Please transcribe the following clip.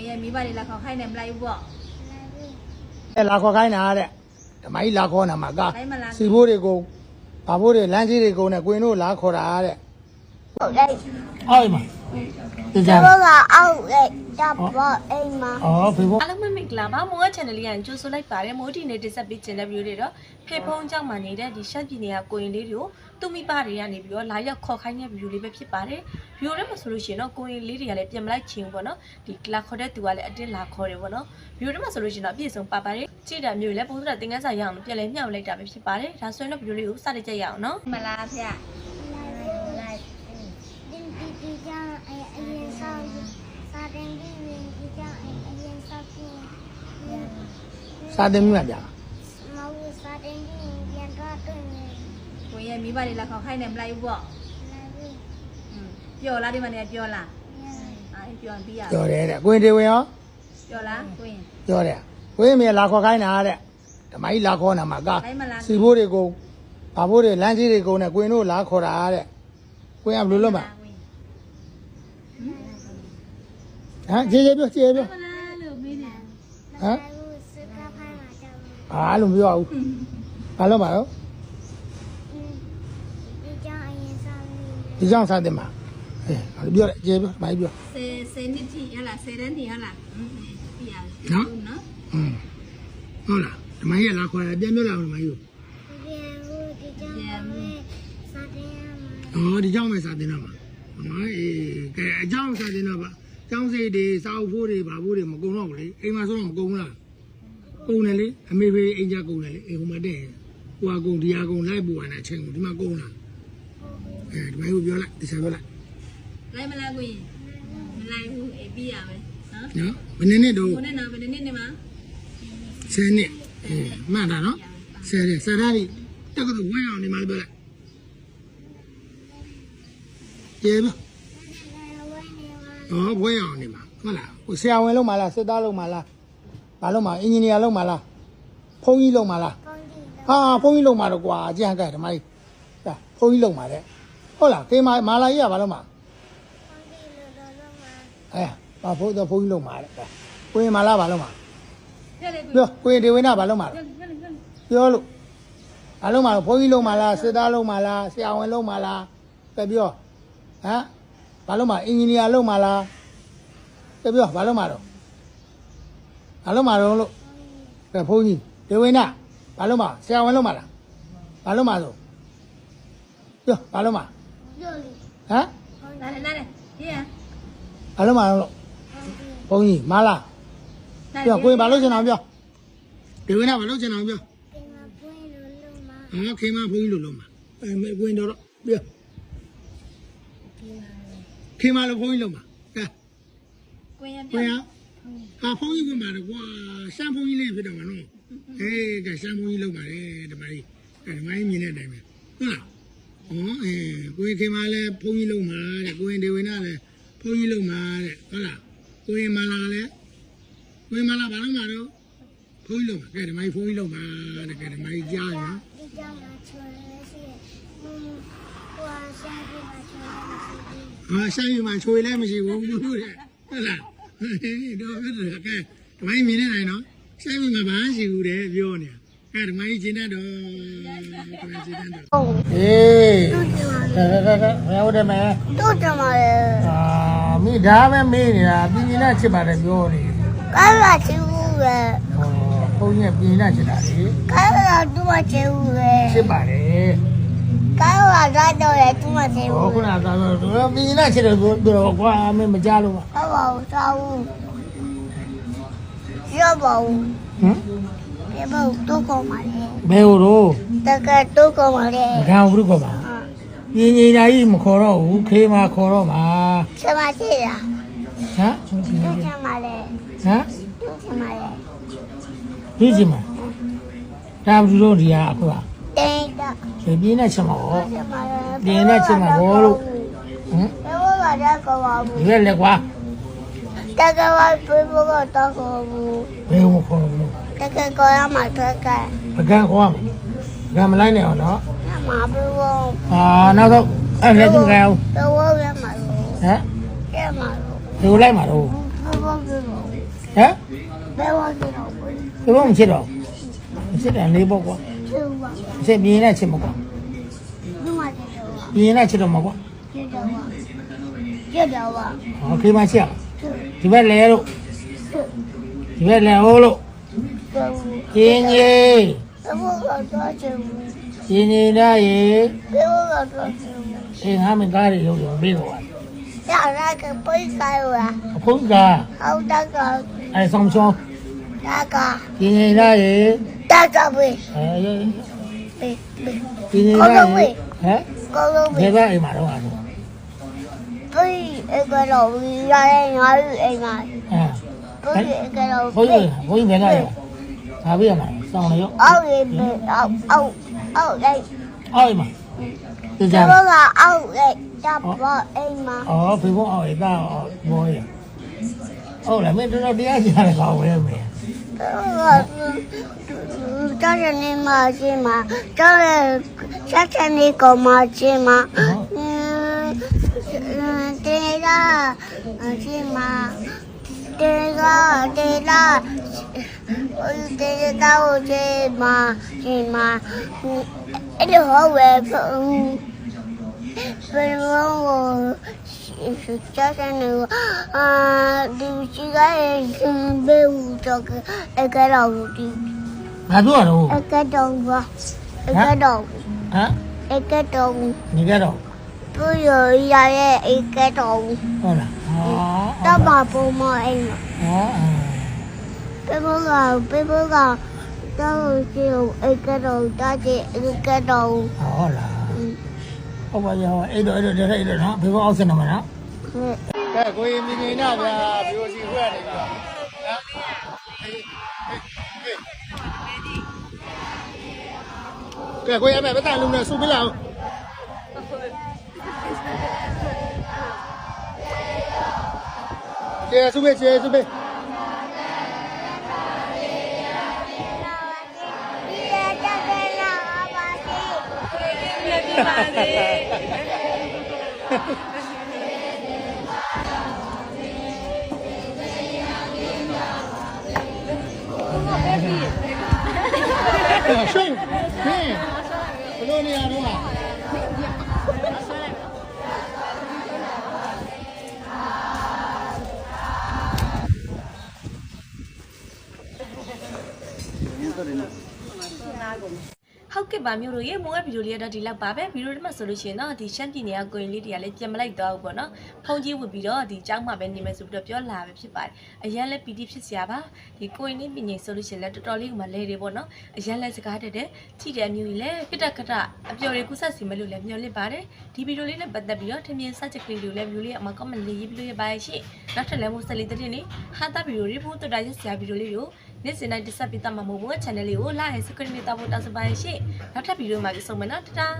ကိုရဲ့မိဘတွေလာခေါ်ခိုင်းတယ်မလိုက်ဘူးပေါ့အဲလာခေါ်ခိုင်းတာတဲ့ဓမ္မကြီးလာခေါ်နာမှာကလိုက်မလားစီဘိုးတွေကိုဘာဘိုးတွေလမ်းကြီးတွေကိုနဲ့ကိုရင်တို့လာခေါ်တာတဲ့ဟုတ်တယ်အောက်မှာတကြကျမကအောက်လေ တပ်ပေါ်အိမ်မှာအော်ဖေဖို့အားလုံးပဲမင်္ဂလာပါမောငါ channel လေးကကြိုဆိုလိုက်ပါတယ်မိုးဒီနေ့တင်ဆက်ပေးခြင်းတဲ့ view တွေတော့ဖေဖုံးကြောင့်မှနေတဲ့ဒီရှက်ပြည်နယ်ကကိုရင်လေးတွေကိုသူမိဘတွေကနေပြီးတော့လာရောက်ခေါ်ခိုင်းတဲ့ view လေးပဲဖြစ်ပါတယ် view ထဲမှာဆိုလို့ရှိရင်တော့ကိုရင်လေးတွေကလည်းပြန်မလိုက်ချင်ဘူးပေါ့နော်ဒီလာခေါ်တဲ့သူကလည်းအတင်းလာခေါ်တယ်ပေါ့နော် view ထဲမှာဆိုလို့ရှိရင်တော့အပြည့်စုံပါပါတယ်ကြည့်တာမျိုးလည်းပုံစံတင်ကန်းစာရအောင်လို့ပြန်လဲမျှဝေလိုက်တာပဲဖြစ်ပါတယ်ဒါဆိုရင်တော့ view လေးကိုစတင်ကြရအောင်နော်မလားဖေ လိုက်ဒီဒီဒီကြောင့်အအရင်ဆောင်စာတင်ပြီးရင်ဒီကြောင့်အရင်ဆောင်ပြီး စာတင်မြတ်ကြမဟုတ်စာတင်ပြီးရင်ပြန်တော့တွေ့နေကိုရဲ့မိဘတွေလာခေါ်ခိုင်းတယ်မလိုက်ဘူးပေါ့လာပြီးပြောလားဒီမှာနေပြောလားအေးပြောပြီးရပြောတယ်တဲ့ကိုရင်တွေဝင်ရောပြောလားကိုရင်ပြောတယ်ကိုရင်မြေလာခေါ်ခိုင်းတာတဲ့ဓမ္မကြီးလာခေါ်နာမှာကလိုက်မလားစီဘိုးတွေကိုဘာဘိုးတွေလမ်းကြီးတွေကိုနဲ့ကိုရင်တို့လာခေါ်တာတဲ့ကိုရင်ကဘယ်လိုလုပ်မှာဟမ်ခြေခြေပြောခြေပြောမလားလို့မင်းနေဟမ်ဘူးစကားဖိုင်မှာ ဘာလို့မပြောဘူးဘာလို့မပြောဒီကြောင့်စားတယ်မှာအဲဘာလို့ပြောလဲကျေပြောဘာပြောစေစေနှစ်တိဟလာစေရန်တိဟလာပြရနော်နော်ဟုတ်လားဓမ္မကြီးလာခေါ်တယ်ပြန်ပြောလာဓမ္မကြီးကိုအော်ဒီကြောင့်ပဲစာတင်တော့မှာနော်အေးကဲအကြောင်းစာတင်တော့ပါကျောင်းစိတ်တွေစာအုပ်ဖို့တွေဘာဖို့တွေမကုန်တော့ဘူးလေအိမ်မှာဆိုတော့မကုန်ဘူးလား ကုန်တယ်လေအမေဖေးအိမ်ကြကုန်တယ်လေအိမ်ဟိုမှာတဲ့ဟိုကကုန်ဒီဟာကုန်လိုက်ပူရတဲ့အချိန်ကိုဒီမှာကုန်လားအဲဒီမှာကိုပြောလိုက်ဒီစားပြောလိုက်လိုက်မလားကိုရင်မလိုက်ဘူးအေးပြီးရမယ်နော်နော်ဘယ်နှစ်နှစ်တော့ကိုနဲ့နော်ဘယ်နှစ်နေမှာ10နှစ်အေးမှန်တာနော်10နှစ်10နှစ်တက်ကတော့ဝင်းအောင်နေမှာပြောလိုက်ကျေပါဝိုင်းနေမှာ။အော်ဘွဲအောင်နေမှာဟုတ်လား။ဟိုဆရာဝန်လုံးမလားစစ်သားလုံးမလား။ ဘာလုံးမအင်ဂျင်နီယာလုံးမလား။ဖုန်းကြီးလုံးမလားကောင်းကြည့်။ဟာဖုန်းကြီးလုံးမတော့ကွာအကြံကဲဓမ္မကြီး။ဒါဖုန်းကြီးလုံးမတဲ့။ဟုတ်လား။ကေမာမာလာကြီးကဘာလုံးမကောင်းကြည့်လို့တော့တော့မှာ။အဲဘာဖုန်းတော့ဖုန်းကြီးလုံးမတဲ့။ဒါကိုရင်မာလာဘာလုံးမပြလေကိုပြောကိုရင်ဒေဝိနာဘာလုံးမပြလေပြလေပြောလို့ဘာလုံးမဖုန်းကြီးလုံးမလားစစ်သားလုံးမလားဆရာဝန်လုံးမလားကဲပြောဟမ်ဘာလုံးမအင်ဂျင်နီယာလုံးမလားကဲပြောဘာလုံးမတော့ ဘာလုံးမတော့လို့ကဲဘုန်းကြီးဒေဝိနာဘာလို့မဆရာဝန်လို့မလားဘာလို့မဆိုပြောဘာလို့မဟမ်ပြောလိနားလေနားလေပြရဘာလို့မလို့ဘုန်းကြီးမလားပြောကိုရင်ဘာလို့ချင်အောင်ပြောဒေဝိနာဘာလို့ချင်အောင်ပြောဒီမှာပွင့်လို့လုံမှာဟောခေမဘုန်းကြီးလို့လို့မှာအဲမကိုရင်တော့ပြောခေမလို့ဘုန်းကြီးလို့မှာကဲကိုရင်ပြကိုရ ဟာဘုန်းကြီးကမှာတော့ကွာရှမ်းဘုန်းကြီးလေးဖြစ်တော့မှာနော်အေးကဲရှမ်းဘုန်းကြီးလို့ပါတယ်ဓမ္မကြီးအဲဓမ္မကြီးမြင်တဲ့အတိုင်းပဲဟုတ်လား။အော်အဲကိုရင်ခင်မလည်းဘုန်းကြီးလုံးမှာတဲ့ကိုရင်ဒေဝိနာလည်းဘုန်းကြီးလုံးမှာတဲ့ဟုတ်လား။ကိုရင်မလာလည်းကိုရင်မလာဘာလို့မှာတော့ဘုန်းကြီးလုံးမှာကဲဒီမိုင်းဘုန်းကြီးလုံးမှာတဲ့ကဲဒီမိုင်းကြားရနော်ဒီကြောင့်လာချွေလေးရှိဟိုဟိုရှားပြီးမှချွေလေးရှိ။ဟာဆိုင်မှာချွေလည်းမရှိဘူးဘူးတဲ့ဟုတ်လား။ဟေး တော့ဟုတ်တယ်ကဲဒီမိုင်းမြင်နေနိုင်နော်။ဆိုင်မှာဘာရှိဘူးတဲ့ပြောနေတာ။ကဲဒီမိုင်းကျင်းတတ်တော့ဒီမိုင်းကျင်းတတ်တော့ဟုတ်အေးတူတယ်မှာဒါဒါဒါဘယ်ဟုတ်တယ်မဲတူတယ်မှာလေအာမိဒါပဲမေးနေတာပြင်းပြင်းနဲ့ချစ်ပါတယ်ပြောနေကားလာချူပဲဟောဘုန်းကြီးကပြင်းနဲ့ချစ်တာလေကားလာတူမချူပဲချစ်ပါတယ် ကားလာတော့တော့လေတူမချူဟောခုနကသာတော့ပြင်းနဲ့ချစ်တယ်ဆိုတော့ကွာမင်းမကြလို့ပါဟုတ်ပါဘူးသာဘူးရောပါဘူးဟမ်ပြဖို့တော့ကောမှာလေဘယ်ဟိုတော့တကတော့ကောမှာလေမခံဘူးကွာပါပြင်းကြီးကြီးမခေါ်တော့ဘူးခေးမှာခေါ်တော့မှာဆက်မရှိလားဟမ်တူချင်ပါလေဟမ်တူချင်ပါလေဒီစီမှာဒါဘူးတော့ဒီကအခုက တင်းတော့ပြင်းနဲ့ချစ်မှာဟောချင်ပါလေပြင်းနဲ့ချစ်မှာဟောလို့ဟမ်ဘယ်လိုပါလဲကောပါဘူးဒီလက်ကွာတကယ်ပါပြဖို့တော့ကောဘူးဘယ်ကိုခေါ်လို့တကယ်ကောရမှာထွက်ကဲပကံခေါ်မှာကံမလိုက်နဲ့အောင်နော်မှာပြဖို့အာနောက်တော့အဲ့လက်ကြည့်ကြအောင်တော့ဝရမှာလို့ဟမ်ကျမှာလို့ဒီလိုလိုက်မှာတော့ဘယ်လိုပြဖို့ဟမ်ဘယ်ဝါကြတော့ဘူးဘယ်မှမချစ်တော့ဘူးချစ်တယ်လေးပေါ့ကွာ သူ့ဘာအစ်ပြင်းနဲ့ချစ်မကွာသူ့မှာကြတော့ပြင်းနဲ့ချစ်တော့မှာကွာကြတော့ဘာကြတော့ဘာဟောခေးမချစ်အောင်သူ့ဒီဘက်လဲလို့သူ့ဒီဘက်လဲဟိုးလို့သူ့ကျင်းကြီးဘယ်ဝါကတော့ချင်ဘူးကျင်းကြီးသားရေဘယ်ဝါကတော့ချင်ဘူးအင်းဟာမကားတွေလို့ပြောပြီးတော့ရရကပိတ်ခိုင်းရအဖုံးကဟောက်တကအဲဆောင်ချော တကကျင်းကြီးသားရေတကပဲအဲပဲကျင်းကြီးသားရေဟမ်ကောလုံးပဲဘယ်ကအိမ်မှာတော့အဲ့ဒါပိတ်အကတော့ရရဲငါ့အိမ်မှာအဲပိတ်အကတော့ဘုန်းကြီးဘုန်းကြီးဘယ်ကရောဒါပြရမှာစောင်းလေရောအောက်ရေးပဲအောက်အောက်အောက်လိုက်အောက်အိမ်မှာသိကြကျလားတော့ကအောက်လိုက်တပ်ပေါ်အိမ်မှာอ๋อဖေဖုံးအောင်ရတာဘောရဟုတ်လားမင်းတို့တရားကြရတယ်ကောင်းဝဲမယ်ကျောင်း ရနေမှာရှင်းမှာကျောင်းရဆက်ချနေကောမှာရှင်းမှာတေရာရှင်းမှာတေရာတေရာတေရာကိုရှင်းမှာရှင်း မှာအဲ့လိုဟောဝဲဖုန်းဘယ်လိုကျောင်းရနေအာဒီရှိကရဲ့ဘယ်ဦးတော့အကတော့ဒီဘာပြောရတော့အကတော့ဘာအကတော့ဟမ်အကတော့ညီကတော့သူရရရဲ့အကတော့ ဟုတ်လားဟောတော့ပါပုံမအိမ်ဟောပေဘောကပေဘောကတော့ရှိအကတော့တားတဲ့အကတော့ဟောလားဟုတ်ပါရောအဲ့တော့အဲ့တော့အဲ့တော့နော်ဖေဖုံးအောင်စနေမှာနော်ကဲကိုရင်မြင်မြင် နာဗျာဘီအိုစီခွဲနေပြီနော်ကဲကိုရင်အမေဘယ်တိုင်လုံးလဲစုပြလောက်ကျေစုပဲကျေစုပဲပြပါလေရှင်းဟင်းဘလို့နေရတော့ ဟာဟုတ်ကဲ့ပါမျိုးတို့ရေမုံကဗီဒီယိုလေးကတော့ဒီလောက်ပါပဲဗီဒီယိုထဲမှာဆိုလို့ရှိရင်တော့ဒီရှမ်းပြည်နယ်ကကိုရင်လေးတွေကလည်းပြန်မလိုက်တော့ဘူးပေါ့နော်ဖုန်ကြီးဝတ်ပြီးတော့ဒီကျောင်းမှာပဲနေမယ်ဆိုပြီးတော့ပြောလာပဲဖြစ်ပါတယ်အရန်လည်းပီတိဖြစ်စရာပါဒီကိုရင်လေးပြည်ငယ်ဆိုလို့ရှိရင်လည်းတော်တော်လေးကမှလဲတယ်ပေါ့နော်အရန်လည်းစကားတက်တယ်ကြည့်တဲ့အမျိုးကြီးလည်းပြတက်ခတအပျော်တွေကူးဆက်စီမလို့လည်းမျှော်လင့်ပါတယ်ဒီဗီဒီယိုလေးနဲ့ပတ်သက်ပြီးတော့ထင်မြင်စချက်ကလေးတွေလည်းဗီဒီယိုလေးအမှာ comment လေးရေးပြီးလို့ရပါရဲ့ရှင့်နောက်ထပ်လည်းမို့ဆက်လေးတဲ့နေ့ဟာတာဗီဒီယိုတွေပို့တော်တာရက်စရာဗီဒီယိုလေးတွေကို နေ့စဉ်တိုင်းတက်ဆက်ပေးတတ်မှာမဟုတ်ဘူး channel လေးကို like and subscribe နဲ့တောက်ဖို့တောင်းဆိုပါရဲ့ရှင့်နောက်ထပ်ဗီဒီယိုမှာကြည့်ဆုံးမယ်နော်တတား